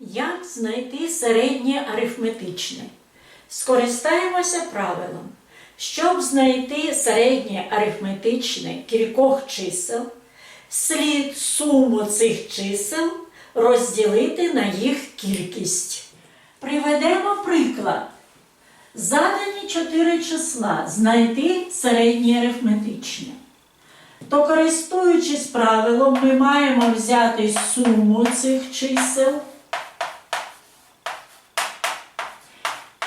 Як знайти середнє арифметичне? Скористаємося правилом. Щоб знайти середнє арифметичне кількох чисел, слід суму цих чисел розділити на їх кількість. Приведемо приклад. Задані чотири числа знайти середнє арифметичне. То, користуючись правилом, ми маємо взяти суму цих чисел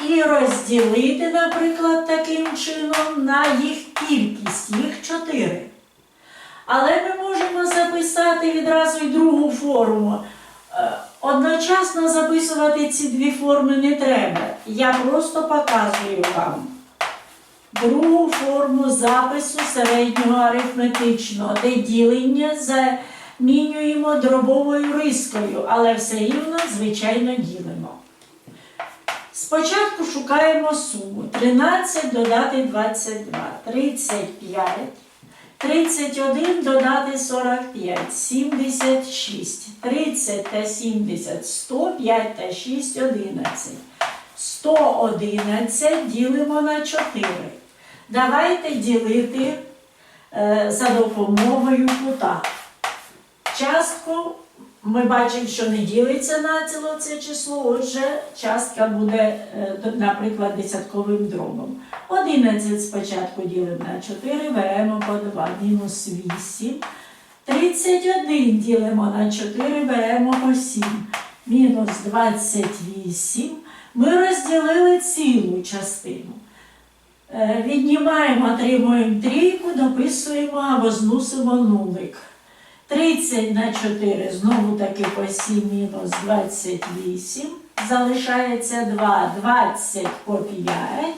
і розділити, наприклад, таким чином на їх кількість, їх чотири. Але ми можемо записати відразу й другу форму. Е, Одночасно записувати ці дві форми не треба. Я просто показую вам другу форму запису середнього арифметичного, де ділення замінюємо дробовою рискою, але все рівно, звичайно, ділимо. Спочатку шукаємо суму. 13 додати 22, 35. 31 додати 45, 76, 30 та 70, 105 та 6, 11. 111 ділимо на 4. Давайте ділити е, за допомогою кута. Частку ми бачимо, що не ділиться націло це число, отже, частка буде, е, наприклад, десятковим дробом. 11 спочатку ділимо на 4, беремо по 2, мінус 8. 31 ділимо на 4, беремо по 7, мінус 28. Ми розділили цілу частину. Е, Віднімаємо, отримуємо трійку, дописуємо або зносимо нулик. 30 на 4, знову таки по 7 мінус 28. Залишається 2, 20 по 5,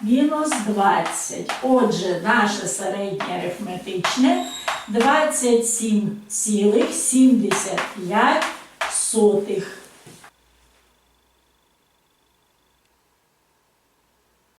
мінус 20. Отже, наше середнє арифметичне 27,75 сотих.